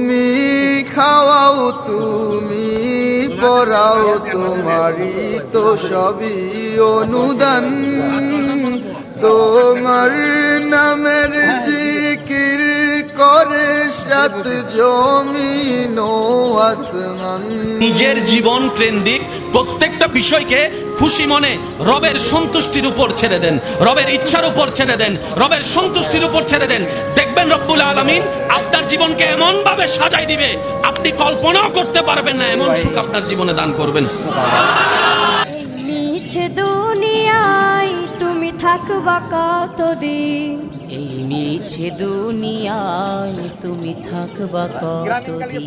তুমি খাওয়াও তুমি পড়াও তোমারই তো সবই অনুদান। তোমার নামের জিকির করে সাত জমিন নিজের জীবন কেন্দ্রিক প্রত্যেকটা বিষয়কে খুশি মনে রবের সন্তুষ্টির উপর ছেড়ে দেন রবের ইচ্ছার উপর ছেড়ে দেন রবের সন্তুষ্টির উপর ছেড়ে দেন। দেখবেন রব্বুল আলমিন আপনার জীবনকে এমন ভাবে সাজাই দিবে আপনি কল্পনাও করতে পারবেন না এমন সুখ আপনার জীবনে দান করবেন। এই মিছে দুনিয়ায় তুমি থাকবা কতদিন? এই মিছে দুনিয়ায় তুমি থাকবা কতদিন?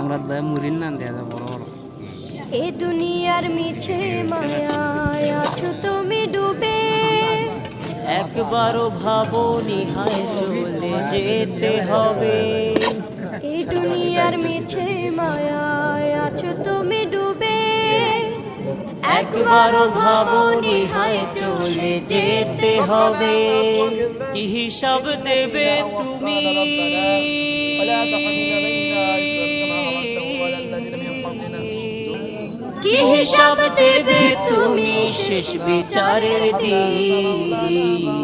আমরা ভাই মুরিন না দেয়া যায় বড় বড়। এ দুনিয়ার মিছে মায়ায় আছো তুমি ডুবে। একবারও ভাবো নিহায় চলে যেতে হবে। এই দুনিয়ার মিছে মায়ায় আছো তুমি ডুবে। একবারও ভাবনি নিহায় চলে যেতে হবে। কি হিসাব দেবে তুমি? কি হিসাব দেবে তুমি? শেষ বিচারের দিন।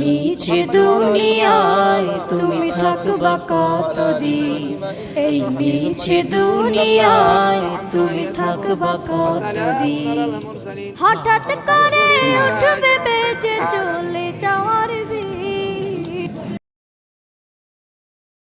মিছে দুনিয়ায় তুমি থাকবা কতদিন এই মিছে দুনিয়ায় তুমি থাকবা কতদিন হঠাৎ করে উঠবে বেজে